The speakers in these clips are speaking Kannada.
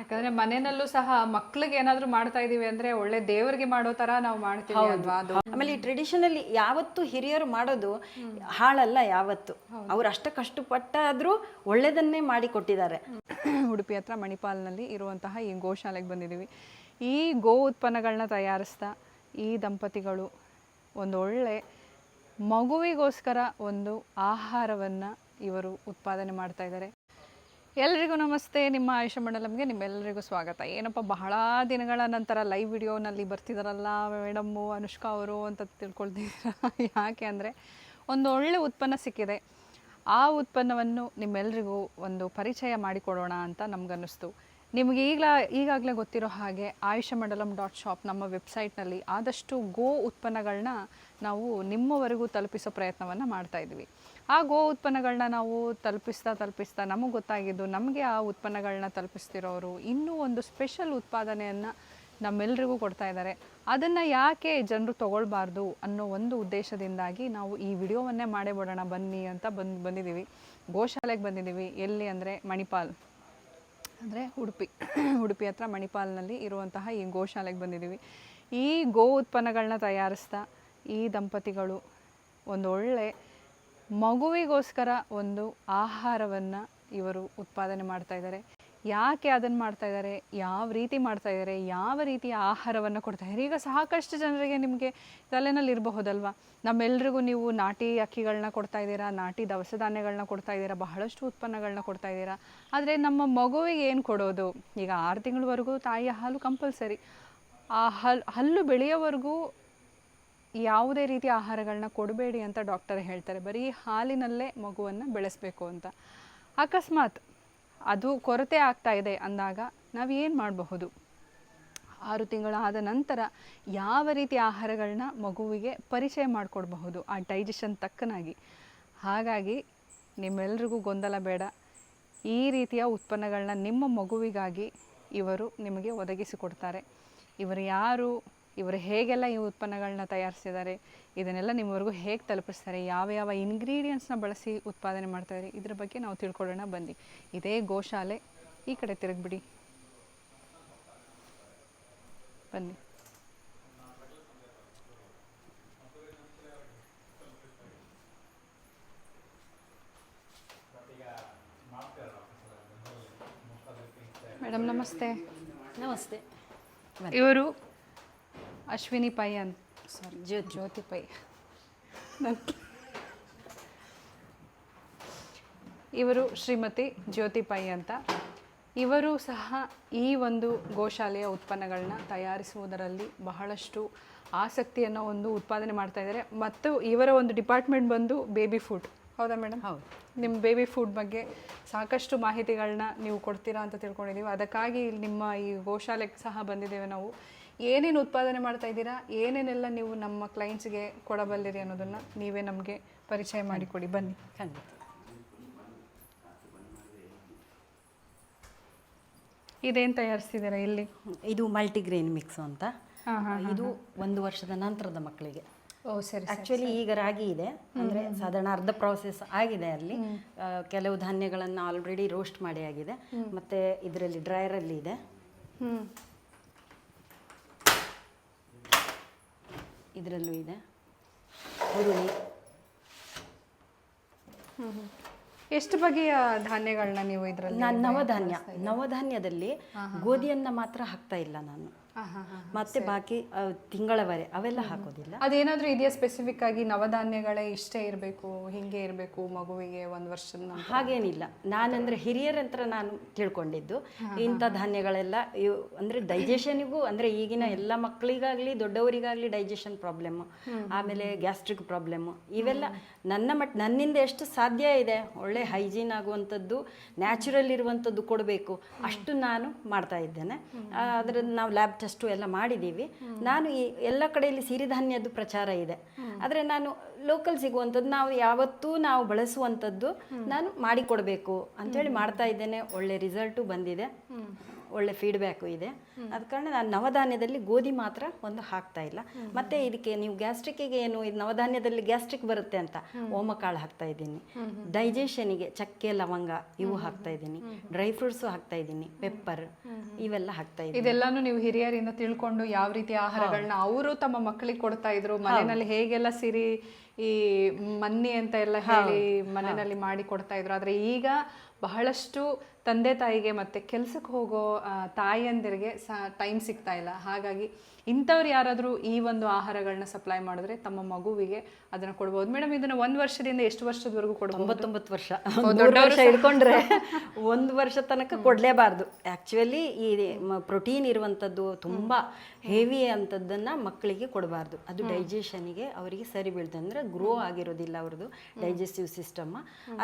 ಯಾಕಂದ್ರೆ ಮನೆಯಲ್ಲೂ ಸಹ ಮಕ್ಳಿಗೆ ಏನಾದ್ರೂ ಮಾಡ್ತಾ ಇದೀವಿ ಅಂದ್ರೆ ಒಳ್ಳೆ ದೇವರಿಗೆ ಮಾಡೋ ತರ ನಾವು ಮಾಡ್ತೀವಿ ಅಲ್ವಾ? ಅದು ಆಮೇಲೆ ಈ ಟ್ರೆಡಿಷನಲ್ಲಿ ಯಾವತ್ತು ಹಿರಿಯರು ಮಾಡೋದು ಹಾಳಲ್ಲ ಯಾವತ್ತು. ಅವ್ರು ಅಷ್ಟ ಕಷ್ಟಪಟ್ಟಾದ್ರೂ ಒಳ್ಳೇದನ್ನೇ ಮಾಡಿ ಕೊಟ್ಟಿದ್ದಾರೆ. ಉಡುಪಿ ಹತ್ರ ಮಣಿಪಾಲ್ನಲ್ಲಿ ಇರುವಂತಹ ಈ ಗೋಶಾಲೆಗೆ ಬಂದಿದ್ದೀವಿ. ಈ ಗೋ ಉತ್ಪನ್ನಗಳನ್ನ ತಯಾರಿಸ್ತಾ ಈ ದಂಪತಿಗಳು ಒಂದು ಒಳ್ಳೆ ಮಗುವಿಗೋಸ್ಕರ ಒಂದು ಆಹಾರವನ್ನು ಇವರು ಉತ್ಪಾದನೆ ಮಾಡ್ತಾ ಇದ್ದಾರೆ. ಎಲ್ರಿಗೂ ನಮಸ್ತೆ. ನಿಮ್ಮ ಆಯುಷ ಮಂಡಲಮ್ಗೆ ನಿಮ್ಮೆಲ್ಲರಿಗೂ ಸ್ವಾಗತ. ಏನಪ್ಪ, ಬಹಳ ದಿನಗಳ ನಂತರ ಲೈವ್ ವಿಡಿಯೋನಲ್ಲಿ ಬರ್ತಿದಾರಲ್ಲ ಮೇಡಮ್ಮು ಅನುಷ್ಕಾ ಅವರು ಅಂತ ತಿಳ್ಕೊಳ್ತಿದ್ದೀರಾ ಯಾಕೆ ಅಂದರೆ ಒಂದು ಒಳ್ಳೆ ಉತ್ಪನ್ನ ಸಿಕ್ಕಿದೆ. ಆ ಉತ್ಪನ್ನವನ್ನು ನಿಮ್ಮೆಲ್ರಿಗೂ ಒಂದು ಪರಿಚಯ ಮಾಡಿಕೊಡೋಣ ಅಂತ ನಮಗನ್ನಿಸ್ತು. ನಿಮಗೆ ಈಗಲ, ಈಗಾಗಲೇ ಗೊತ್ತಿರೋ ಹಾಗೆ ಆಯುಷ ಮಂಡಲಂ ಡಾಟ್ ಶಾಪ್ ನಮ್ಮ ವೆಬ್ಸೈಟ್ನಲ್ಲಿ ಆದಷ್ಟು ಗೋ ಉತ್ಪನ್ನಗಳನ್ನ ನಾವು ನಿಮ್ಮವರೆಗೂ ತಲುಪಿಸೋ ಪ್ರಯತ್ನವನ್ನು ಮಾಡ್ತಾ ಇದ್ವಿ ಆ ಗೋ ಉತ್ಪನ್ನಗಳನ್ನ ನಾವು ತಲುಪಿಸ್ತಾ ತಲುಪಿಸ್ತಾ ನಮಗೆ ಗೊತ್ತಾಗಿದ್ದು ನಮಗೆ ಆ ಉತ್ಪನ್ನಗಳನ್ನ ತಲುಪಿಸ್ತಿರೋರು ಇನ್ನೂ ಒಂದು ಸ್ಪೆಷಲ್ ಉತ್ಪಾದನೆಯನ್ನು ನಮ್ಮೆಲ್ಲರಿಗೂ ಕೊಡ್ತಾ ಇದ್ದಾರೆ ಅದನ್ನು ಯಾಕೆ ಜನರು ತಗೊಳ್ಬಾರ್ದು ಅನ್ನೋ ಒಂದು ಉದ್ದೇಶದಿಂದಾಗಿ ನಾವು ಈ ವಿಡಿಯೋವನ್ನೇ ಮಾಡೇ ಬಿಡೋಣ, ಬನ್ನಿ ಅಂತ ಬಂದು ಬಂದಿದ್ದೀವಿ ಗೋಶಾಲೆಗೆ ಬಂದಿದ್ದೀವಿ ಎಲ್ಲಿ ಅಂದರೆ ಮಣಿಪಾಲ್. ಅಂದರೆ ಉಡುಪಿ. ಉಡುಪಿ ಹತ್ರ ಮಣಿಪಾಲ್ನಲ್ಲಿ ಇರುವಂತಹ ಈ ಗೋಶಾಲೆಗೆ ಬಂದಿದ್ದೀವಿ ಈ ಗೋ ಉತ್ಪನ್ನಗಳನ್ನ ತಯಾರಿಸ್ತಾ ಈ ದಂಪತಿಗಳು ಒಂದು ಒಳ್ಳೆ ಮಗುವಿಗೋಸ್ಕರ ಒಂದು ಆಹಾರವನ್ನು ಇವರು ಉತ್ಪಾದನೆ ಮಾಡ್ತಾ ಇದ್ದಾರೆ. ಯಾಕೆ ಅದನ್ನು ಮಾಡ್ತಾ ಇದ್ದಾರೆ? ಯಾವ ರೀತಿ ಮಾಡ್ತಾ ಇದ್ದಾರೆ? ಯಾವ ರೀತಿಯ ಆಹಾರವನ್ನು ಕೊಡ್ತಾ ಇದ್ದಾರೆ? ಈಗ ಸಾಕಷ್ಟು ಜನರಿಗೆ ನಿಮಗೆ ತಲೆನಲ್ಲಿ ಇರಬಹುದಲ್ವಾ? ನಮ್ಮೆಲ್ರಿಗೂ ನೀವು ನಾಟಿ ಅಕ್ಕಿಗಳನ್ನ ಕೊಡ್ತಾ ಇದ್ದೀರಾ? ನಾಟಿ ದವಸ ಧಾನ್ಯಗಳನ್ನ ಕೊಡ್ತಾ ಇದ್ದೀರಾ? ಬಹಳಷ್ಟು ಉತ್ಪನ್ನಗಳನ್ನ ಕೊಡ್ತಾ ಇದ್ದೀರಾ? ಆದರೆ ನಮ್ಮ ಮಗುವಿಗೆ ಏನು ಕೊಡೋದು? ಈಗ ಆರು ತಿಂಗಳವರೆಗೂ ತಾಯಿಯ ಹಾಲು ಕಂಪಲ್ಸರಿ. ಆ ಹಲ್, ಹಲ್ಲು ಬೆಳೆಯೋವರೆಗೂ ಯಾವುದೇ ರೀತಿಯ ಆಹಾರಗಳನ್ನ ಕೊಡಬೇಡಿ ಅಂತ ಡಾಕ್ಟರ್ ಹೇಳ್ತಾರೆ. ಬರೀ ಹಾಲಿನಲ್ಲೇ ಮಗುವನ್ನು ಬೆಳೆಸಬೇಕು ಅಂತ. ಅಕಸ್ಮಾತ್ ಅದು ಕೊರತೆ ಆಗ್ತಾ ಇದೆ ಅಂದಾಗ ನಾವು ಏನು ಮಾಡಬಹುದು? ಆರು ತಿಂಗಳಾದ ನಂತರ ಯಾವ ರೀತಿಯ ಆಹಾರಗಳನ್ನ ಮಗುವಿಗೆ ಪರಿಚಯ ಮಾಡಿಕೊಡಬಹುದು? ಆ ಡೈಜೆಷನ್ ತಕ್ಕನಾಗಿ. ಹಾಗಾಗಿ ನಿಮ್ಮೆಲ್ರಿಗೂ ಗೊಂದಲ ಬೇಡ. ಈ ರೀತಿಯ ಉತ್ಪನ್ನಗಳನ್ನ ನಿಮ್ಮ ಮಗುವಿಗಾಗಿ ಇವರು ನಿಮಗೆ ಒದಗಿಸಿಕೊಡ್ತಾರೆ ಇವರು ಯಾರು? ಇವರು ಹೇಗೆಲ್ಲ ಈ ಉತ್ಪನ್ನಗಳನ್ನ ತಯಾರಿಸಿದ್ದಾರೆ ಇದನ್ನೆಲ್ಲ ನಿಮ್ಮವರೆಗೂ ಹೇಗೆ ತಲುಪಿಸ್ತಾರೆ ಯಾವ ಯಾವ ಇಂಗ್ರೀಡಿಯೆಂಟ್ಸ್ನ ಬಳಸಿ ಉತ್ಪಾದನೆ ಮಾಡ್ತಾರೆ ಇದ್ರ ಬಗ್ಗೆ ನಾವು ತಿಳ್ಕೊಳ್ಳೋಣ ಬನ್ನಿ. ಇದೇ ಗೋಶಾಲೆ ಈ ಕಡೆ ತಿರುಗ್ಬಿಡಿ. ಬನ್ನಿ. ಮೇಡಮ್ ನಮಸ್ತೆ. ನಮಸ್ತೆ. ಇವರು ಅಶ್ವಿನಿ ಪೈ ಅಂತ. ಸಾರಿ ಜ್ಯೋತಿ. ಜ್ಯೋತಿ ಪೈ. ಇವರು ಶ್ರೀಮತಿ ಜ್ಯೋತಿ ಪೈ ಅಂತ. ಇವರು ಸಹ ಈ ಒಂದು ಗೋಶಾಲೆಯ ಉತ್ಪನ್ನಗಳನ್ನ ತಯಾರಿಸುವುದರಲ್ಲಿ ಬಹಳಷ್ಟು ಆಸಕ್ತಿಯನ್ನು ಒಂದು ಉತ್ಪಾದನೆ ಮಾಡ್ತಾ ಇದ್ದಾರೆ. ಮತ್ತು ಇವರ ಒಂದು ಡಿಪಾರ್ಟ್ಮೆಂಟ್ ಬಂದು ಬೇಬಿ ಫುಡ್. ಹೌದಾ ಮೇಡಮ್? ಹೌದು. ನಿಮ್ಮ ಬೇಬಿ ಫುಡ್ ಬಗ್ಗೆ ಸಾಕಷ್ಟು ಮಾಹಿತಿಗಳನ್ನ ನೀವು ಕೊಡ್ತೀರಾ ಅಂತ ತಿಳ್ಕೊಂಡಿದ್ದೀವಿ ಅದಕ್ಕಾಗಿ ನಿಮ್ಮ ಈ ಗೋಶಾಲೆಗೆ ಸಹ ಬಂದಿದ್ದೇವೆ ನಾವು. ಏನೇನು ಉತ್ಪಾದನೆ ಮಾಡ್ತಾ ಇದ್ದೀರಾ? ಏನೇನೆಲ್ಲ ನೀವು ನಮ್ಮ ಕ್ಲೈಂಟ್ಸ್ಗೆ ಕೊಡಬಲ್ಲಿರಿ ಅನ್ನೋದನ್ನು ನೀವೇ ನಮಗೆ ಪರಿಚಯ ಮಾಡಿಕೊಡಿ ಬನ್ನಿ. ಖಂಡಿತ. ಇದೇನು ತಯಾರಿಸ್ತಿದ್ದೀರಾ ಇಲ್ಲಿ? ಇದು ಮಲ್ಟಿಗ್ರೇನ್ ಮಿಕ್ಸ್ ಅಂತ. ಇದು ಒಂದು ವರ್ಷದ ನಂತರದ ಮಕ್ಕಳಿಗೆ. ಓ ಸರಿ ಆಕ್ಚುಲಿ ಈಗ ರಾಗಿ ಇದೆ. ಅಂದ್ರೆ ಸಾಧಾರಣ ಅರ್ಧ ಪ್ರಾಸೆಸ್ ಆಗಿದೆ ಅಲ್ಲಿ. ಕೆಲವು ಧಾನ್ಯಗಳನ್ನು ಆಲ್ರೆಡಿ ರೋಸ್ಟ್ ಮಾಡಿ ಆಗಿದೆ. ಮತ್ತೆ ಇದರಲ್ಲಿ ಡ್ರೈಯರಲ್ಲಿ ಇದೆ. ಇದರಲ್ಲೂ ಇದೆ. ಹುರುಳಿ. ಎಷ್ಟು ಬಗೆಯ ಧಾನ್ಯಗಳನ್ನ ನೀವು ಇದರಲ್ಲಿ ನಾನು ನವಧಾನ್ಯ. ನವಧಾನ್ಯದಲ್ಲಿ ಗೋಧಿಯನ್ನ ಮಾತ್ರ ಹಾಕ್ತಾ ಇಲ್ಲ ನಾನು. ಮತ್ತೆ ಬಾಕಿ ತಿಂಗಳವರೆ ಅವೆಲ್ಲ ಹಾಕೋದಿಲ್ಲ. ಅದೇನಾದ್ರೂ ಇದೆಯಾ ಸ್ಪೆಸಿಫಿಕ್ ಆಗಿ ನವಧಾನ್ಯಗಳೇ ಇಷ್ಟೇ ಇರಬೇಕು ಹಿಂಗೆ ಇರಬೇಕು ಮಗುವಿಗೆ ಒಂದು ವರ್ಷದ ಹಾಗೇನಿಲ್ಲ. ನಾನಂದ್ರೆ ಹಿರಿಯರಂತ್ರ ನಾನು ತಿಳ್ಕೊಂಡಿದ್ದು. ಇಂಥ ಧಾನ್ಯಗಳೆಲ್ಲ ಇವು ಅಂದ್ರೆ ಡೈಜೆಷನ್ಗೂ ಅಂದ್ರೆ ಈಗಿನ ಎಲ್ಲ ಮಕ್ಕಳಿಗಾಗ್ಲಿ ದೊಡ್ಡವರಿಗಾಗ್ಲಿ ಡೈಜೆಷನ್ ಪ್ರಾಬ್ಲಮ್ ಆಮೇಲೆ ಗ್ಯಾಸ್ಟ್ರಿಕ್ ಪ್ರಾಬ್ಲಮ್ ಇವೆಲ್ಲ ನನ್ನ ಮಟ್ ನನ್ನಿಂದ ಎಷ್ಟು ಸಾಧ್ಯ ಇದೆ? ಒಳ್ಳೆ ಹೈಜೀನ್ ಆಗುವಂಥದ್ದು ನ್ಯಾಚುರಲ್ ಇರುವಂಥದ್ದು ಕೊಡಬೇಕು. ಅಷ್ಟು ನಾನು ಮಾಡ್ತಾ ಇದ್ದೇನೆ. ಅದ್ರದ್ದು ನಾವು ಲ್ಯಾಬ್ ಟೆಸ್ಟು ಎಲ್ಲ ಮಾಡಿದ್ದೀವಿ. ನಾನು ಈ ಎಲ್ಲ ಕಡೆಯಲ್ಲಿ ಸಿರಿಧಾನ್ಯದ್ದು ಪ್ರಚಾರ ಇದೆ. ಆದರೆ ನಾನು ಲೋಕಲ್ ಸಿಗುವಂಥದ್ದು, ನಾವು ಯಾವತ್ತೂ ನಾವು ಬಳಸುವಂಥದ್ದು ನಾನು ಮಾಡಿಕೊಡಬೇಕು ಅಂತೇಳಿ ಮಾಡ್ತಾ ಇದ್ದೇನೆ. ಒಳ್ಳೆ ರಿಸಲ್ಟು ಬಂದಿದೆ. ಒಳ್ಳೆ ಫೀಡ್ಬ್ಯಾಕು ಇದೆ. ಅದ ಕಾರಣ ನಾನು ನವಧಾನ್ಯದಲ್ಲಿ ಗೋಧಿ ಮಾತ್ರ ಒಂದು ಹಾಕ್ತಾ ಇಲ್ಲ. ಮತ್ತೆ ಇದಕ್ಕೆ ನೀವು ಗ್ಯಾಸ್ಟ್ರಿಕ್ಕಿಗೆ ಏನು ಇದು ನವಧಾನ್ಯದಲ್ಲಿ ಗ್ಯಾಸ್ಟ್ರಿಕ್ ಬರುತ್ತೆ ಅಂತ ಓಮಕಾಳು ಹಾಕ್ತಾ ಇದ್ದೀನಿ. ಡೈಜೆಷನಿಗೆ ಚಕ್ಕೆ ಲವಂಗ ಇವು ಹಾಕ್ತಾ ಇದ್ದೀನಿ. ಡ್ರೈ ಫ್ರೂಟ್ಸು ಹಾಕ್ತಾ ಇದ್ದೀನಿ. ಪೆಪ್ಪರ್ ಇವೆಲ್ಲ ಹಾಕ್ತಾ ಇದ್ದೀನಿ. ಇದೆಲ್ಲಾನು ನೀವು ಹಿರಿಯರಿಂದ ತಿಳ್ಕೊಂಡು ಯಾವ ರೀತಿ ಆಹಾರಗಳನ್ನ ಅವರು ತಮ್ಮ ಮಕ್ಕಳಿಗೆ ಕೊಡ್ತಾ ಇದ್ರು ಮನೆಯಲ್ಲಿ ಹೇಗೆಲ್ಲ ಸಿರಿ ಈ ಮನ್ನಿ ಅಂತ ಎಲ್ಲ ಹೇಳಿ ಮನೆಯಲ್ಲಿ ಮಾಡಿ ಕೊಡ್ತಾ ಇದ್ರು. ಆದ್ರೆ ಈಗ ಬಹಳಷ್ಟು ತಂದೆ ತಾಯಿಗೆ ಮತ್ತೆ ಕೆಲ್ಸಕ್ಕೆ ಹೋಗೋ ತಾಯಿಯಂದಿರಿಗೆ ಸ ಟೈಮ್ ಸಿಗ್ತಾ ಇಲ್ಲ. ಹಾಗಾಗಿ ಇಂಥವ್ರು ಯಾರಾದರೂ ಈ ಒಂದು ಆಹಾರಗಳನ್ನ ಸಪ್ಲೈ ಮಾಡಿದ್ರೆ ತಮ್ಮ ಮಗುವಿಗೆ ಅದನ್ನ ಕೊಡ್ಬೋದು. ಮೇಡಮ್ ಇದನ್ನ ಒಂದು ವರ್ಷದಿಂದ ಎಷ್ಟು ವರ್ಷದವರೆಗೂ ಕೊಡ್ಬೋದು? ಒಂಬತ್ತೊಂಬತ್ತು ವರ್ಷ. ದೊಡ್ಡ ವರ್ಷ ಹಿಡ್ಕೊಂಡ್ರೆ ಒಂದು ವರ್ಷ ತನಕ ಕೊಡಲೇಬಾರ್ದು. ಆ್ಯಕ್ಚುಲಿ ಈ ಪ್ರೋಟೀನ್ ಇರುವಂಥದ್ದು ತುಂಬ ಹೆವಿ ಅಂಥದ್ದನ್ನು ಮಕ್ಕಳಿಗೆ ಕೊಡಬಾರ್ದು. ಅದು ಡೈಜೆಷನಿಗೆ ಅವರಿಗೆ ಸರಿ ಬೀಳ್ತದೆ. ಅಂದರೆ ಗ್ರೋ ಆಗಿರೋದಿಲ್ಲ ಅವ್ರದ್ದು ಡೈಜೆಸ್ಟಿವ್ ಸಿಸ್ಟಮ್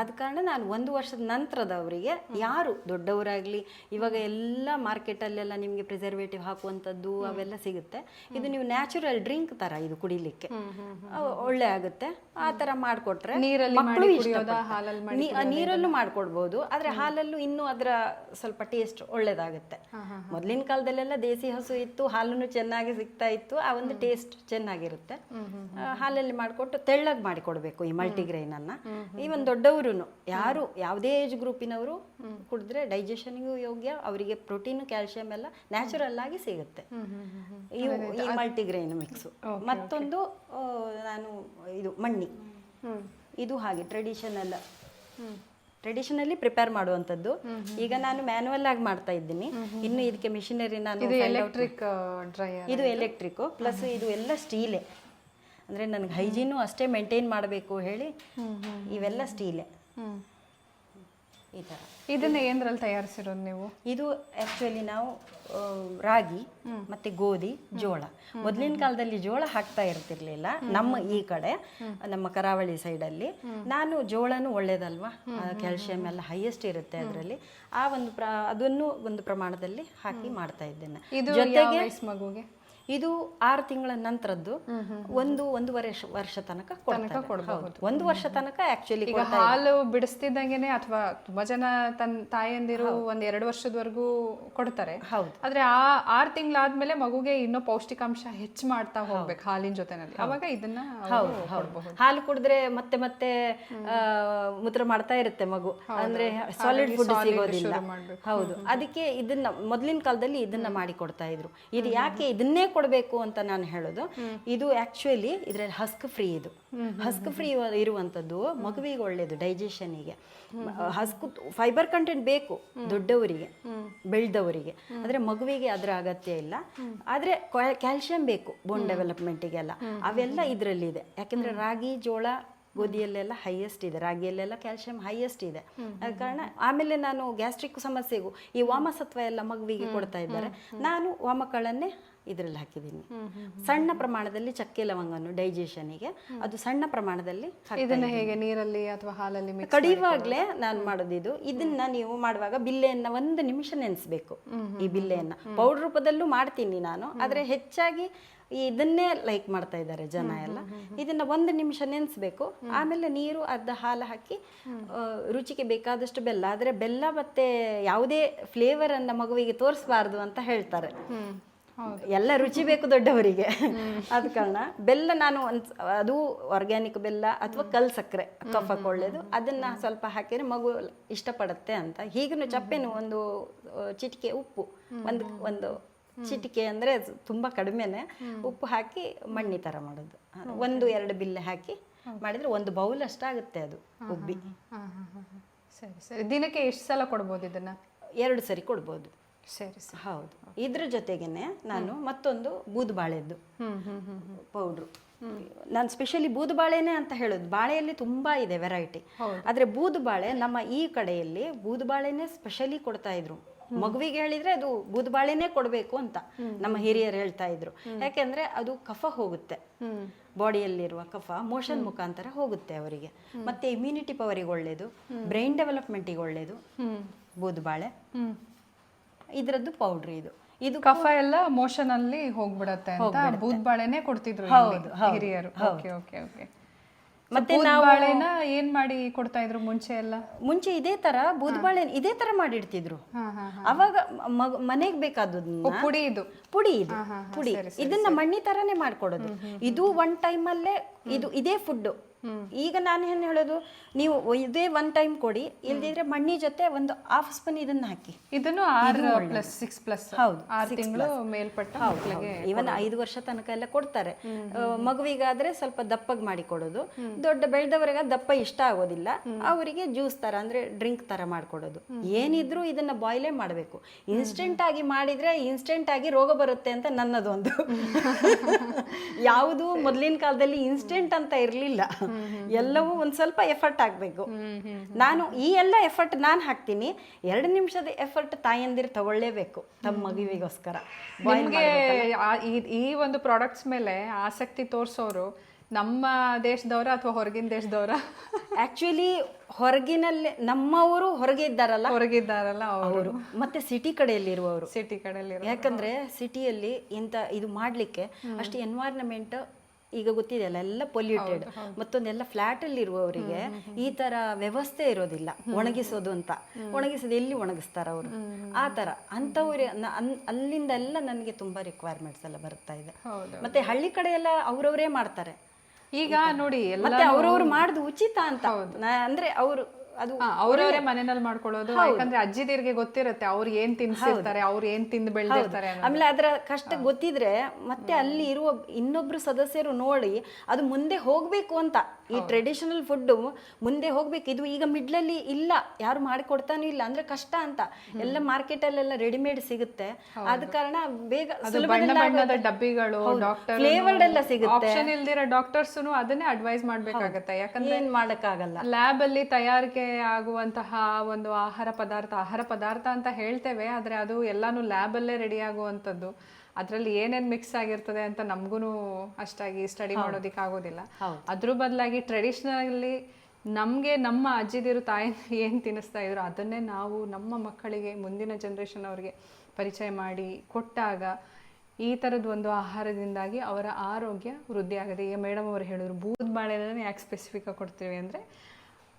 ಆದ ಕಾರಣ ನಾನು ಒಂದು ವರ್ಷದ ನಂತರದವರಿಗೆ ಯಾರು ದೊಡ್ಡವರಾಗಲಿ ಇವಾಗ ಎಲ್ಲ ಮಾರ್ಕೆಟಲ್ಲೆಲ್ಲ ನಿಮಗೆ ಪ್ರಿಸರ್ವೇಟಿವ್ ಹಾಕುವಂಥದ್ದು ಅವೆಲ್ಲ ಸಿಗುತ್ತೆ. ಇದು ನೀವು ನ್ಯಾಚುರಲ್ ಡ್ರಿಂಕ್ ತರ ಇದು ಕುಡಿಲಿಕ್ಕೆ. ಒಳ್ಳೆ ಆಗುತ್ತೆ. ಆ ತರ ಮಾಡಿಕೊಟ್ರೆ ನೀರಲ್ಲಿ ಮಕ್ಕಳು ಮಾಡ್ಕೊಡ್ಬೋದು. ಆದ್ರೆ ಹಾಲಲ್ಲೂ ಇನ್ನೂ ಅದರ ಸ್ವಲ್ಪ ಟೇಸ್ಟ್ ಒಳ್ಳೇದಾಗುತ್ತೆ. ಮೊದಲಿನ ಕಾಲದಲ್ಲೆಲ್ಲ ದೇಸಿ ಹಸು ಇತ್ತು ಹಾಲನ್ನು ಚೆನ್ನಾಗಿ ಸಿಗ್ತಾ ಇತ್ತು. ಆ ಒಂದು ಟೇಸ್ಟ್ ಚೆನ್ನಾಗಿರುತ್ತೆ. ಹಾಲಲ್ಲಿ ಮಾಡಿಕೊಟ್ಟು ತೆಳ್ಳಗೆ ಮಾಡಿಕೊಡ್ಬೇಕು ಈ ಮಲ್ಟಿಗ್ರೈನ್ ಅನ್ನ ಈವನ್ ದೊಡ್ಡವರು ಯಾರು ಯಾವುದೇ ಏಜ್ ಗ್ರೂಪಿನವರು ಕುಡಿದ್ರೆ ಡೈಜೆಷನ್ಗೂ ಯೋಗ್ಯ ಅವರಿಗೆ ಪ್ರೋಟೀನ್ ಕ್ಯಾಲ್ಸಿಯಂ ಎಲ್ಲ ನ್ಯಾಚುರಲ್ ಆಗಿ ಸಿಗುತ್ತೆ. ಇವು ಈ ಮಲ್ಟಿಗ್ರೈನ್ ಮಿಕ್ಸು. ಮತ್ತೊಂದು ನಾನು ಇದು ಮಣ್ಣಿ. ಇದು ಹಾಗೆ ಟ್ರೆಡಿಷನಲ್ ಟ್ರೆಡಿಷನಲಿ ಪ್ರಿಪೇರ್ ಮಾಡುವಂಥದ್ದು. ಈಗ ನಾನು ಮ್ಯಾನುವಲ್ ಆಗಿ ಮಾಡ್ತಾ ಇದ್ದೀನಿ. ಇನ್ನು ಇದಕ್ಕೆ ಮಿಷಿನರಿ ನಾನು ಇದು ಎಲೆಕ್ಟ್ರಿಕ್ ಇದು ಎಲೆಕ್ಟ್ರಿಕ್ ಪ್ಲಸ್ ಇದು ಎಲ್ಲ ಸ್ಟೀಲೇ ಅಂದರೆ ನನಗೆ ಹೈಜೀನು ಅಷ್ಟೇ ಮೇಂಟೈನ್ ಮಾಡಬೇಕು ಹೇಳಿ ಇವೆಲ್ಲ ಸ್ಟೀಲೇ ಈ ಥರ ಇದನ್ನ ಏನರಲ್ಲಿ ತಯಾರಿಸಿರೋದು ನೀವು? ಇದು ಆ್ಯಕ್ಚುಲಿ ನಾವು ಆ, ರಾಗಿ ಮತ್ತೆ ಗೋಧಿ ಜೋಳ. ಮೊದಲಿನ ಕಾಲದಲ್ಲಿ ಜೋಳ ಹಾಕ್ತಾ ಇರ್ತಿರ್ಲಿಲ್ಲ. ನಮ್ಮ ಈ ಕಡೆ ನಮ್ಮ ಕರಾವಳಿ ಸೈಡಲ್ಲಿ ನಾನು ಜೋಳನೂ ಒಳ್ಳೇದಲ್ವಾ? ಕ್ಯಾಲ್ಸಿಯಂ ಎಲ್ಲ ಹೈಯೆಸ್ಟ್ ಇರುತ್ತೆ ಅದರಲ್ಲಿ. ಆ ಒಂದು ಪ್ರ ಅದನ್ನು ಒಂದು ಪ್ರಮಾಣದಲ್ಲಿ ಹಾಕಿ ಮಾಡ್ತಾ ಇದ್ದೇನೆ. ಇದು ಯಾವ ವಯಸ್ಸು ಮಗುಗೆ ಇದು ಆರು ತಿಂಗಳ ನಂತರದ್ದು ಒಂದು ಒಂದೂವರೆ ವರ್ಷ ತನಕ. ಒಂದು ವರ್ಷ ತನಕ ಆಕ್ಚುಲಿ ಈಗ ಹಾಲು ಬಿಡಿಸ್ತಿದ್ದಂಗೆನೆ ಅಥವಾ ತುಂಬಾ ಜನ ತನ್ನ ತಾಯಂದಿರು ಒಂದ್ ಎರಡು ವರ್ಷದವರೆಗೂ ಕೊಡ್ತಾರೆ. ಹೌದು. ಆದ್ರೆ ಆ ಆರು ತಿಂಗಳಾದ್ಮೇಲೆ ಮಗುಗೆ ಇನ್ನೂ ಪೌಷ್ಟಿಕಾಂಶ ಹೆಚ್ಚು ಮಾಡ್ತಾ ಹೋಗ್ಬೇಕು ಹಾಲಿನ ಜೊತೆನಲ್ಲಿ. ಅವಾಗ ಇದನ್ನ ಹೌದು ಹಾಲು ಕುಡಿದ್ರೆ ಮತ್ತೆ ಮತ್ತೆ ಮೂತ್ರ ಮಾಡ್ತಾ ಇರುತ್ತೆ ಮಗು. ಅಂದ್ರೆ ಸಾಲಿಡ್ ಫುಡ್ ಸಿಗೋದಿಲ್ಲ. ಹೌದು. ಅದಕ್ಕೆ ಇದನ್ನ ಮೊದಲಿನ ಕಾಲದಲ್ಲಿ ಇದನ್ನ ಮಾಡಿ ಕೊಡ್ತಾ ಇದ್ರು. ಇದು ಯಾಕೆ ಇದನ್ನೇ ಕೊಡಬೇಕು ಅಂತ ನಾನು ಹೇಳೋದು. ಇದು ಆಕ್ಚುಲಿ ಇದರಲ್ಲಿ ಹಸ್ಕ್ ಫ್ರೀ ಇದು. ಹಸ್ಕ್ ಫ್ರೀ ಇರುವಂತದ್ದು ಮಗುವಿಗೆ ಒಳ್ಳೇದು ಡೈಜೆಷನಿಗೆ ಹಸ್ಕ್ ಫೈಬರ್ ಕಂಟೆಂಟ್ ಬೇಕು ದೊಡ್ಡವರಿಗೆ, ಬೆಳೆದವರಿಗೆ. ಆದರೆ ಮಗುವಿಗೆ ಅದರ ಅಗತ್ಯ ಇಲ್ಲ. ಆದರೆ ಕ್ಯಾಲ್ಶಿಯಂ ಬೇಕು ಬೋನ್ ಡೆವಲಪ್ಮೆಂಟಿಗೆಲ್ಲ ಅವೆಲ್ಲ ಇದರಲ್ಲಿದೆ. ಯಾಕೆಂದರೆ ರಾಗಿ, ಜೋಳ ಗೋಧಿಯಲ್ಲೆಲ್ಲ ಹೈಯೆಸ್ಟ್ ಇದೆ ರಾಗಿಯಲ್ಲೆಲ್ಲ ಕ್ಯಾಲ್ಸಿಯಂ ಹೈಯೆಸ್ಟ್ ಇದೆ. ಅದ ಕಾರಣ ಆಮೇಲೆ ನಾನು ಗ್ಯಾಸ್ಟ್ರಿಕ್ ಸಮಸ್ಯೆಗೂ ಈ ವಾಮಸತ್ವ ಎಲ್ಲ ಮಗುವಿಗೆ ಕೊಡ್ತಾ ಇದ್ದಾರೆ. ನಾನು ವಾಮಕಳನ್ನೇ ಇದರಲ್ಲಿ ಹಾಕಿದ್ದೀನಿ. ಸಣ್ಣ ಪ್ರಮಾಣದಲ್ಲಿ ಚಕ್ಕೆ ಲವಂಗನ್ನು ಡೈಜೆಷನಿಗೆ ಅದು ಸಣ್ಣ ಪ್ರಮಾಣದಲ್ಲಿ ಇದನ್ನ ಹೇಗೆ ನೀರಲ್ಲಿ ಅಥವಾ ಹಾಲಲ್ಲಿ ಕಡಿಯುವಾಗಲೇ ನಾನು ಮಾಡೋದಿದು. ಇದನ್ನ ನೀವು ಮಾಡುವಾಗ ಬಿಲ್ಲೆಯನ್ನ ಒಂದು ನಿಮಿಷ ನೆನೆಸ್ಬೇಕು. ಈ ಬಿಲ್ಲೆಯನ್ನ. ಪೌಡರ್ ರೂಪದಲ್ಲೂ ಮಾಡ್ತೀನಿ ನಾನು. ಆದ್ರೆ ಹೆಚ್ಚಾಗಿ ಇದನ್ನೇ ಲೈಕ್ ಮಾಡ್ತಾ ಇದ್ದಾರೆ ಜನ ಎಲ್ಲ. ಇದನ್ನ ಒಂದು ನಿಮಿಷ ನೆನೆಸ್ಬೇಕು. ಆಮೇಲೆ ನೀರು ಅರ್ಧ ಹಾಲು ಹಾಕಿ ರುಚಿಗೆ ಬೇಕಾದಷ್ಟು ಬೆಲ್ಲ. ಆದರೆ ಬೆಲ್ಲ ಮತ್ತೆ ಯಾವುದೇ ಫ್ಲೇವರ್ ಅನ್ನ ಮಗುವಿಗೆ ತೋರಿಸಬಾರ್ದು ಅಂತ ಹೇಳ್ತಾರೆ. ಎಲ್ಲ ರುಚಿ ಬೇಕು ದೊಡ್ಡವರಿಗೆ. ಆದ ಕಾರಣ. ಬೆಲ್ಲ ನಾನು ಒಂದು ಅದು ಆರ್ಗ್ಯಾನಿಕ್ ಬೆಲ್ಲ ಅಥವಾ ಕಲ್ ಸಕ್ಕರೆ ಕಫಕ್ಕೆ ಒಳ್ಳೇದು ಅದನ್ನ ಸ್ವಲ್ಪ ಹಾಕಿದ್ರೆ ಮಗು ಇಷ್ಟಪಡುತ್ತೆ ಅಂತ. ಹೀಗೂ ಚಪ್ಪೆನು ಒಂದು ಚಿಟಿಕೆ ಉಪ್ಪು. ಒಂದು ಒಂದು ಚಿಟಿಕೆ ಅಂದರೆ ತುಂಬ ಕಡಿಮೆನೆ. ಉಪ್ಪು ಹಾಕಿ ಮಣ್ಣಿ ಥರ ಮಾಡೋದು. ಒಂದು ಎರಡು ಬಿಲ್ಲೆ ಹಾಕಿ ಮಾಡಿದ್ರೆ ಒಂದು ಬೌಲ್ ಅಷ್ಟಾಗುತ್ತೆ ಅದು ಉಬ್ಬಿ. ಸರಿ ಸರಿ. ದಿನಕ್ಕೆ ಎಷ್ಟು ಸಲ ಕೊಡ್ಬೋದು ಇದನ್ನ? ಎರಡು ಸರಿ ಕೊಡ್ಬೋದು. ಸರಿ ಸರಿ. ಹೌದು. ಇದ್ರ ಜೊತೆಗೇನೆ ನಾನು ಮತ್ತೊಂದು ಬೂದು ಬಾಳೆದ್ದು ಪೌಡ್ರು. ನಾನು ಸ್ಪೆಷಲಿ ಬೂದು ಬಾಳೆನೆ ಅಂತ ಹೇಳೋದು. ಬಾಳೆಯಲ್ಲಿ ತುಂಬಾ ಇದೆ ವೆರೈಟಿ ಆದ್ರೆ ಬೂದು ಬಾಳೆ ನಮ್ಮ ಈ ಕಡೆಯಲ್ಲಿ ಬೂದು ಬಾಳೆನೆ ಸ್ಪೆಷಲಿ ಕೊಡ್ತಾ ಇದ್ರು. ಮಗುವಿಗೆ ಹೇಳಿದ್ರೆ ಅದು ಬೂದುಬಾಳೆನೇ ಕೊಡಬೇಕು ಅಂತ ನಮ್ಮ ಹಿರಿಯರು ಹೇಳ್ತಾ ಇದ್ರು. ಯಾಕೆಂದ್ರೆ ಅದು ಕಫ ಹೋಗುತ್ತೆ. ಬಾಡಿಯಲ್ಲಿರುವ ಕಫ ಮೋಷನ್ ಮುಖಾಂತರ ಹೋಗುತ್ತೆ ಅವರಿಗೆ. ಮತ್ತೆ ಇಮ್ಯುನಿಟಿ ಪವರಿಗೆ ಒಳ್ಳೇದು ಬ್ರೈನ್ ಡೆವಲಪ್ಮೆಂಟಿಗೆ ಒಳ್ಳೇದು ಬೂದುಬಾಳೆ. ಇದರದ್ದು ಪೌಡ್ರ್ ಇದು. ಇದು ಕಫ ಎಲ್ಲ ಮೋಷನ್ ಅಲ್ಲಿ ಹೋಗ್ಬಿಡತ್ತೆ ಅಂತ ಬೂದ್ ಬಾಳೆನೆ ಕೊಡ್ತಿದ್ರು ಹಿರಿಯರು. ಓಕೆ ಓಕೆ ಓಕೆ ಮತ್ತೆ ಬಾಳೆನ ಏನ್ ಮಾಡಿ ಕೊಡ್ತಾ ಇದ್ರು ಮುಂಚೆ ಎಲ್ಲ? ಮುಂಚೆ ಇದೇ ತರ ಬೂದ್ಬಾಳೆ ಇದೇ ತರ ಮಾಡಿಡ್ತಿದ್ರು. ಅವಾಗ ಮನೆಗೆ ಬೇಕಾದದನ್ನ ಪುಡಿ ಇದು. ಪುಡಿ ಇದು ಪುಡಿ. ಇದನ್ನ ಮಣ್ಣಿ ತರನೇ ಮಾಡ್ಕೊಡೋದು. ಇದು ಒನ್ ಟೈಮ್ ಅಲ್ಲೇ ಇದು ಇದೇ ಫುಡ್ ಈಗ ನಾನು ಏನ್ ಹೇಳೋದು? ನೀವು ಇದೇ ಒನ್ ಟೈಮ್ ಕೊಡಿ ಇಲ್ದಿದ್ರೆ ಮಣ್ಣಿ ಜೊತೆ ಒಂದು ಹಾಫ್ ಸ್ಪೂನ್ ಇದನ್ನ ಹಾಕಿ. ಇದನ್ನು ಆರು ಪ್ಲಸ್ ಸಿಕ್ಸ್ ಪ್ಲಸ್ ಹೌದು, ಆರು ತಿಂಗಳು ಮೇಲ್ಪಟ್ಟ ಮಕ್ಕಳಿಗೆ ಇವನ್ ಐದು ವರ್ಷ ತನಕ ಎಲ್ಲ ಕೊಡ್ತಾರೆ. ಮಗುವಿಗಾದ್ರೆ ಸ್ವಲ್ಪ ದಪ್ಪಗ್ ಮಾಡಿ ಕೊಡೋದು. ದೊಡ್ಡ ಬೆಳೆದವರಿಗೆ ದಪ್ಪ ಇಷ್ಟ ಆಗೋದಿಲ್ಲ. ಅವರಿಗೆ ಜ್ಯೂಸ್ ತರ ಅಂದ್ರೆ ಡ್ರಿಂಕ್ ತರ ಮಾಡ್ಕೊಡೋದು ಏನಿದ್ರು ಇದನ್ನ ಬಾಯ್ಲೇ ಮಾಡಬೇಕು. ಇನ್ಸ್ಟೆಂಟ್ ಆಗಿ ಮಾಡಿದ್ರೆ ಇನ್ಸ್ಟೆಂಟ್ ಆಗಿ ರೋಗ ಬರುತ್ತೆ ಅಂತ ನನ್ನದೊಂದು. ಯಾವುದು ಮೊದಲಿನ ಕಾಲದಲ್ಲಿ ಇನ್ಸ್ಟೆಂಟ್ ಅಂತ ಇರಲಿಲ್ಲ. ಎಲ್ಲವೂ ಒಂದು ಸ್ವಲ್ಪ ಎಫರ್ಟ್ ಆಗಬೇಕು. ನಾನು ಈ ಎಲ್ಲ ಎಫರ್ಟ್ ನಾನು ಹಾಕ್ತೀನಿ ಎರಡು ನಿಮಿಷದ ಎಫರ್ಟ್ ತಾಯಂದಿರು ತಗೊಳ್ಳೇಬೇಕು ತಮ್ಮ ಮಗುವಿಗೋಸ್ಕರ. ನಿಮಗೆ ಈ- ಒಂದು ಪ್ರಾಡಕ್ಟ್ಸ್ ಮೇಲೆ ಆಸಕ್ತಿ ತೋರಿಸೋರು ನಮ್ಮ ದೇಶದವರ ಅಥವಾ ಹೊರಗಿನ ದೇಶದವರ? ಆಕ್ಚುಲಿ ಹೊರಗಿನಲ್ಲಿ ನಮ್ಮವರು ಹೊರಗೆ ಇದ್ದಾರಲ್ಲ? ಹೊರಗಿದ್ದಾರಲ್ಲ ಅವರು. ಅವರು. ಮತ್ತೆ ಸಿಟಿ ಕಡೆಯಲ್ಲಿ ಇರುವವರು ಸಿಟಿ ಕಡೆಯಲ್ಲಿ ಯಾಕಂದ್ರೆ ಸಿಟಿಯಲ್ಲಿ ಇಂಥ ಇದು ಮಾಡ್ಲಿಕ್ಕೆ ಅಷ್ಟು ಎನ್ವೈರ್ನಮೆಂಟ್ ಈಗ ಗೊತ್ತಿದೆಯಲ್ಲ ಎಲ್ಲ ಪೊಲ್ಯೂಟೆಡ್ ಮತ್ತೊಂದೆಲ್ಲ ಫ್ಲಾಟ್ ಅಲ್ಲಿ ಇರುವವರಿಗೆ ಈ ತರ ವ್ಯವಸ್ಥೆ ಇರೋದಿಲ್ಲ. ಒಣಗಿಸೋದು ಅಂತ. ಒಣಗಿಸೋದು ಎಲ್ಲಿ ಒಣಗಿಸ್ತಾರ ಅವರು? ಆ ತರ. ಅಂಥವ್ರು ಅಲ್ಲಿಂದ ಎಲ್ಲ ನನಗೆ ತುಂಬಾ ರಿಕ್ವೈರ್ಮೆಂಟ್ಸ್ ಎಲ್ಲ ಬರ್ತಾ ಇದೆ. ಮತ್ತೆ ಹಳ್ಳಿ ಕಡೆ ಎಲ್ಲ ಅವ್ರವರೇ ಮಾಡ್ತಾರೆ. ಈಗ ನೋಡಿ ಮತ್ತೆ ಅವ್ರವ್ರು ಮಾಡುದು ಉಚಿತ ಅಂತ. ಅಂದ್ರೆ ಅವರು ಅದು ಅವರವರೇ ಮನೆಯಲ್ಲಿ ಮಾಡ್ಕೊಳ್ಳೋದು ಯಾಕಂದ್ರೆ ಅಜ್ಜಿದಿರ್ಗೆ ಗೊತ್ತಿರುತ್ತೆ ಅವ್ರು ಏನ್ ತಿನ್ಸಿರ್ತಾರೆ ಅವ್ರು ಏನ್ ತಿಂದು ಬೆಳೆದಿರ್ತಾರೆ ಆಮೇಲೆ ಅದರ ಕಷ್ಟ ಗೊತ್ತಿದ್ರೆ ಮತ್ತೆ ಅಲ್ಲಿ ಇರುವ ಇನ್ನೊಬ್ರು ಸದಸ್ಯರು ನೋಡಿ ಅದು ಮುಂದೆ ಹೋಗ್ಬೇಕು ಅಂತ. ಈ ಟ್ರೆಡಿಷನಲ್ ಫುಡ್ ಮುಂದೆ ಹೋಗ್ಬೇಕು. ಇದು ಈಗ ಮಿಡ್ಲಲ್ಲಿ ಇಲ್ಲ. ಯಾರು ಮಾಡಿಕೊಡ್ತಾನೂ ಇಲ್ಲ. ಅಂದ್ರೆ ಕಷ್ಟ ಅಂತ. ಎಲ್ಲ ಮಾರ್ಕೆಟ್ ಅಲ್ಲೆಲ್ಲ ರೆಡಿಮೇಡ್ ಸಿಗುತ್ತೆ. ಆದ ಕಾರಣ ಬೇಗ ಡಬ್ಬಿಗಳು ಡಾಕ್ಟರ್ ಫ್ಲೇವರ್ಡ್ ಎಲ್ಲ ಸಿಗುತ್ತೆ. ಇಲ್ದಿರೋ ಡಾಕ್ಟರ್ಸ್ ಅದನ್ನೇ ಅಡ್ವೈಸ್ ಮಾಡ್ಬೇಕಾಗತ್ತೆ. ಯಾಕಂದ್ರೆ ಏನ್ ಮಾಡಕ್ಕಾಗಲ್ಲ. ಲ್ಯಾಬ್ ಅಲ್ಲಿ ತಯಾರಿಕೆ ಆಗುವಂತಹ ಒಂದು ಆಹಾರ ಪದಾರ್ಥ ಆಹಾರ ಪದಾರ್ಥ ಅಂತ ಹೇಳ್ತೇವೆ. ಆದ್ರೆ ಅದು ಎಲ್ಲಾನು ಲ್ಯಾಬ್ ಅಲ್ಲೇ ರೆಡಿ ಆಗುವಂಥದ್ದು. ಅದ್ರಲ್ಲಿ ಏನೇನ್ ಮಿಕ್ಸ್ ಆಗಿರ್ತದೆ ಅಂತ ನಮಗೂ ಅಷ್ಟಾಗಿ ಸ್ಟಡಿ ಮಾಡೋದಿಕ್ ಆಗೋದಿಲ್ಲ. ಅದ್ರ ಬದಲಾಗಿ ಟ್ರೆಡಿಷನಲಿ ನಮ್ಗೆ ನಮ್ಮ ಅಜ್ಜಿದಿರು ತಾಯಿ ಏನ್ ತಿನ್ನಿಸ್ತಾ ಇದ್ರು ಅದನ್ನೇ ನಾವು ನಮ್ಮ ಮಕ್ಕಳಿಗೆ ಮುಂದಿನ ಜನ್ರೇಷನ್ ಅವ್ರಿಗೆ ಪರಿಚಯ ಮಾಡಿ ಕೊಟ್ಟಾಗ ಈ ಥರದ ಒಂದು ಆಹಾರದಿಂದಾಗಿ ಅವರ ಆರೋಗ್ಯ ವೃದ್ಧಿ ಆಗುತ್ತೆ ಈಗ ಮೇಡಮ್ ಅವರು ಹೇಳಿದ್ರು ಬೂದ್ ಬಾಳೆನ ಯಾಕೆ ಸ್ಪೆಸಿಫಿಕ್ ಆಗಿ ಕೊಡ್ತೀವಿ ಅಂದರೆ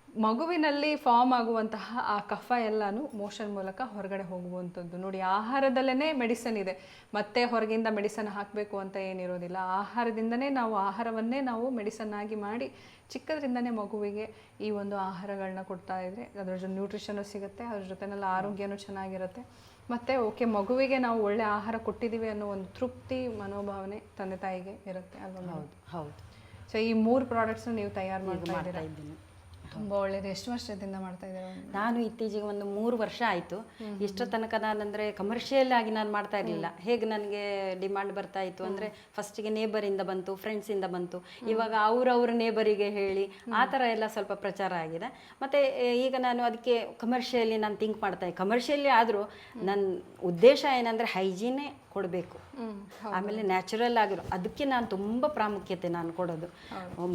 ಮಗುವಿನಲ್ಲಿ ಫಾರ್ಮ್ ಆಗುವಂತಹ ಆ ಕಫ ಎಲ್ಲಾನು ಮೋಷನ್ ಮೂಲಕ ಹೊರಗಡೆ ಹೋಗುವಂಥದ್ದು. ನೋಡಿ ಆಹಾರದಲ್ಲೇ ಮೆಡಿಸನ್ ಇದೆ. ಮತ್ತೆ ಹೊರಗಿಂದ ಮೆಡಿಸನ್ ಹಾಕಬೇಕು ಅಂತ ಏನಿರೋದಿಲ್ಲ. ಆಹಾರದಿಂದನೇ ನಾವು ಆಹಾರವನ್ನೇ ನಾವು ಮೆಡಿಸನ್ ಆಗಿ ಮಾಡಿ ಚಿಕ್ಕದ್ರಿಂದನೇ ಮಗುವಿಗೆ ಈ ಒಂದು ಆಹಾರಗಳನ್ನ ಕೊಡ್ತಾ ಇದ್ರೆ ಅದ್ರ ಜೊತೆ ನ್ಯೂಟ್ರಿಷನು ಸಿಗುತ್ತೆ ಅದ್ರ ಜೊತೆನೆಲ್ಲ ಆರೋಗ್ಯನೂ ಚೆನ್ನಾಗಿರುತ್ತೆ. ಮತ್ತು ಓಕೆ ಮಗುವಿಗೆ ನಾವು ಒಳ್ಳೆ ಆಹಾರ ಕೊಟ್ಟಿದ್ದೀವಿ ಅನ್ನೋ ಒಂದು ತೃಪ್ತಿ ಮನೋಭಾವನೆ ತಂದೆ ತಾಯಿಗೆ ಇರುತ್ತೆ ಅಲ್ವಾ ಹೌದು ಹೌದು. ಸೊ ಈ ಮೂರು ಪ್ರಾಡಕ್ಟ್ಸ್ನ ನೀವು ತಯಾರು ಮಾಡ್ತಾ ಇದ್ದೀರಾ? ಇದ್ದೀನಿ. ತುಂಬ ಒಳ್ಳೇದು. ಎಷ್ಟು ವರ್ಷದಿಂದ ಮಾಡ್ತಾ ಇದ್ದಾರೆ ನಾನು ಇತ್ತೀಚೆಗೆ ಒಂದು ಮೂರು ವರ್ಷ ಆಯಿತು. ಇಷ್ಟರ ತನಕ ನಾನಂದರೆ ಕಮರ್ಷಿಯಲ್ ಆಗಿ ನಾನು ಮಾಡ್ತಾ ಇರಲಿಲ್ಲ. ಹೇಗೆ ನನಗೆ ಡಿಮಾಂಡ್ ಬರ್ತಾ ಇತ್ತು ಅಂದರೆ ಫಸ್ಟಿಗೆ ನೇಬರಿಂದ ಬಂತು ಫ್ರೆಂಡ್ಸಿಂದ ಬಂತು. ಇವಾಗ ಅವ್ರವ್ರ ನೇಬರಿಗೆ ಹೇಳಿ ಆ ಥರ ಎಲ್ಲ ಸ್ವಲ್ಪ ಪ್ರಚಾರ ಆಗಿದೆ. ಮತ್ತು ಈಗ ನಾನು ಅದಕ್ಕೆ ಕಮರ್ಷಿಯಲಿ ನಾನು ಥಿಂಕ್ ಮಾಡ್ತಾ ಇದ್ದೆ ಕಮರ್ಷಿಯಲಿ ಆದರೂ ನನ್ನ ಉದ್ದೇಶ ಏನಂದರೆ ಹೈಜೀನೇ ಕೊಡಬೇಕು. ಆಮೇಲೆ ನ್ಯಾಚುರಲ್ ಆಗಿರೋ ಅದಕ್ಕೆ ನಾನು ತುಂಬ ಪ್ರಾಮುಖ್ಯತೆ ನಾನು ಕೊಡೋದು.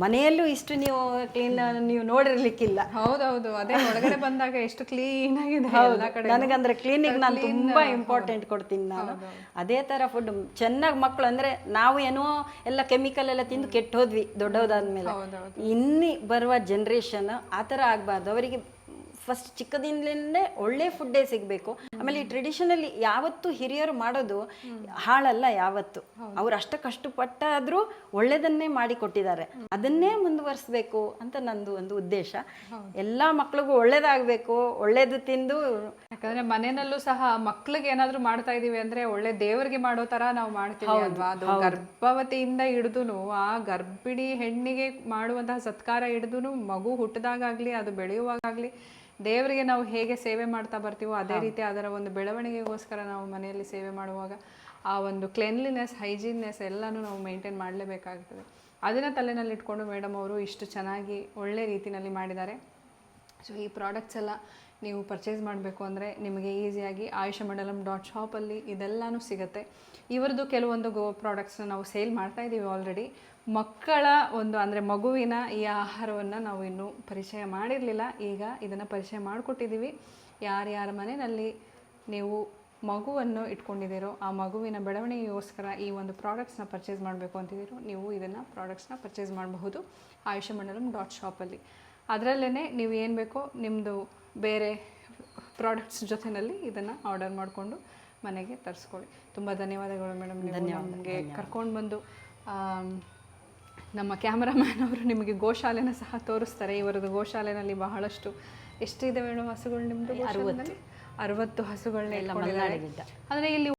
ಮನೆಯಲ್ಲೂ ಇಷ್ಟು ನೀವು ಕ್ಲೀನ್ ನೀವು ನೋಡಿರ್ಲಿಕ್ಕಿಲ್ಲ. ಹೌದೌದು ಅದೇ ಒಳಗಡೆ ಬಂದಾಗ ಎಷ್ಟು ಕ್ಲೀನ್ ಆಗಿದೆ ನನಗಂದ್ರೆ ಕ್ಲೀನಿಗೆ ನಾನು ತುಂಬಾ ಇಂಪಾರ್ಟೆಂಟ್ ಕೊಡ್ತೀನಿ ನಾನು. ಅದೇ ತರ ಫುಡ್ ಚೆನ್ನಾಗಿ ಮಕ್ಕಳು ಅಂದ್ರೆ ನಾವು ಏನೋ ಎಲ್ಲ ಕೆಮಿಕಲ್ ಎಲ್ಲ ತಿಂದು ಕೆಟ್ಟೋದ್ವಿ ಹೋದ್ವಿ ದೊಡ್ಡದಾದ್ಮೇಲೆ ಇನ್ನಿ ಬರುವ ಜನ್ರೇಷನ್ ಆ ಥರ ಆಗಬಾರ್ದು. ಅವರಿಗೆ ಫಸ್ಟ್ ಚಿಕ್ಕದಿಂದಲೇ ಒಳ್ಳೆ ಫುಡ್ಡೇ ಸಿಗಬೇಕು. ಆಮೇಲೆ ಈ ಟ್ರೆಡಿಷನಲಿ ಯಾವತ್ತು ಹಿರಿಯರು ಮಾಡೋದು ಹಾಳಲ್ಲ ಯಾವತ್ತು. ಅವ್ರು ಅಷ್ಟ ಕಷ್ಟಪಟ್ಟಾದ್ರೂ ಒಳ್ಳೇದನ್ನೇ ಮಾಡಿ ಕೊಟ್ಟಿದ್ದಾರೆ. ಅದನ್ನೇ ಮುಂದುವರಿಸ್ಬೇಕು ಅಂತ ನಂದು ಒಂದು ಉದ್ದೇಶ. ಎಲ್ಲ ಮಕ್ಳಿಗೂ ಒಳ್ಳೇದಾಗಬೇಕು ಒಳ್ಳೇದು ತಿಂದು ಯಾಕಂದ್ರೆ ಮನೆಯಲ್ಲೂ ಸಹ ಮಕ್ಳಿಗೆ ಏನಾದರೂ ಮಾಡ್ತಾ ಇದೀವಿ ಅಂದ್ರೆ ಒಳ್ಳೆ ದೇವರಿಗೆ ಮಾಡೋ ತರ ನಾವು ಮಾಡ್ತೀವಿ ಅಲ್ವಾ? ಅದು ಗರ್ಭವತಿಯಿಂದ ಹಿಡಿದು ಆ ಗರ್ಭಿಣಿ ಹೆಣ್ಣಿಗೆ ಮಾಡುವಂತಹ ಸತ್ಕಾರ ಹಿಡಿದು ಮಗು ಹುಟ್ಟಿದಾಗಲಿ ಅದು ಬೆಳೆಯುವಾಗಲಿ ದೇವರಿಗೆ ನಾವು ಹೇಗೆ ಸೇವೆ ಮಾಡ್ತಾ ಬರ್ತೀವೋ ಅದೇ ರೀತಿ ಅದರ ಒಂದು ಬೆಳವಣಿಗೆಗೋಸ್ಕರ ನಾವು ಮನೆಯಲ್ಲಿ ಸೇವೆ ಮಾಡುವಾಗ ಆ ಒಂದು ಕ್ಲೆನ್ಲಿನೆಸ್ ಹೈಜೀನ್ನೆಸ್ ಎಲ್ಲನೂ ನಾವು ಮೇಂಟೈನ್ ಮಾಡಲೇಬೇಕಾಗ್ತದೆ. ಅದನ್ನ ತಲೆನಲ್ಲಿ ಇಟ್ಕೊಂಡು ಮೇಡಮ್ ಅವರು ಇಷ್ಟು ಚೆನ್ನಾಗಿ ಒಳ್ಳೆ ರೀತಿಯಲ್ಲಿ ಮಾಡಿದ್ದಾರೆ. ಸೊ ಈ ಪ್ರಾಡಕ್ಟ್ಸ್ ಎಲ್ಲ ನೀವು ಪರ್ಚೇಸ್ ಮಾಡಬೇಕು ಅಂದರೆ ನಿಮಗೆ ಈಸಿಯಾಗಿ ಆಯುಷ ಮಂಡಲಂ ಡಾಟ್ ಶಾಪಲ್ಲಿ ಇದೆಲ್ಲನೂ ಸಿಗುತ್ತೆ. ಇವರದ್ದು ಕೆಲವೊಂದು ಗೋ ಪ್ರಾಡಕ್ಟ್ಸ್ನ ನಾವು ಸೇಲ್ ಮಾಡ್ತಾ ಇದ್ದೀವಿ ಆಲ್ರೆಡಿ ಮಕ್ಕಳ ಒಂದು ಅಂದರೆ ಮಗುವಿನ ಈ ಆಹಾರವನ್ನು ನಾವು ಇನ್ನೂ ಪರಿಚಯ ಮಾಡಿರಲಿಲ್ಲ. ಈಗ ಇದನ್ನು ಪರಿಚಯ ಮಾಡಿಕೊಟ್ಟಿದ್ದೀವಿ ಯಾರ್ಯಾರ ಮನೆಯಲ್ಲಿ ನೀವು ಮಗುವನ್ನು ಇಟ್ಕೊಂಡಿದ್ದೀರೋ ಆ ಮಗುವಿನ ಬೆಳವಣಿಗೆಗೋಸ್ಕರ ಈ ಒಂದು ಪ್ರಾಡಕ್ಟ್ಸ್ನ ಪರ್ಚೇಸ್ ಮಾಡಬೇಕು ಅಂತಿದ್ದೀರೋ ನೀವು ಇದನ್ನು ಪ್ರಾಡಕ್ಟ್ಸ್ನ ಪರ್ಚೇಸ್ ಮಾಡಬಹುದು ಆಯುಷಮಂಡಲಂ ಡಾಟ್ ಶಾಪಲ್ಲಿ ಅದರಲ್ಲೇ ನೀವು ಏನು ಬೇಕೋ ನಿಮ್ಮದು ಬೇರೆ ಪ್ರಾಡಕ್ಟ್ಸ್ ಜೊತೆಯಲ್ಲಿ ಇದನ್ನು ಆರ್ಡರ್ ಮಾಡಿಕೊಂಡು ಮನೆಗೆ ತರಿಸ್ಕೊಳ್ಳಿ. ತುಂಬ ಧನ್ಯವಾದಗಳು ಮೇಡಮ್ ನಮಗೆ ಕರ್ಕೊಂಡು ಬಂದು ನಮ್ಮ ಕ್ಯಾಮರಾಮ್ಯಾನ್ ಅವರು ನಿಮಗೆ ಗೋಶಾಲೆನ ಸಹ ತೋರಿಸ್ತಾರೆ. ಇವರದ್ದು ಗೋಶಾಲೆನಲ್ಲಿ ಬಹಳಷ್ಟು ಎಷ್ಟಿದೆ ಮೇಡಮ್ ಹಸುಗಳು ನಿಮ್ಮದು ಅರವತ್ತು. ಅರವತ್ತು ಹಸುಗಳನ್ನ ಎಲ್ಲ ಇಟ್ಕೊಂಡಿದ್ದಾರೆ ಅಂದರೆ ಇಲ್ಲಿ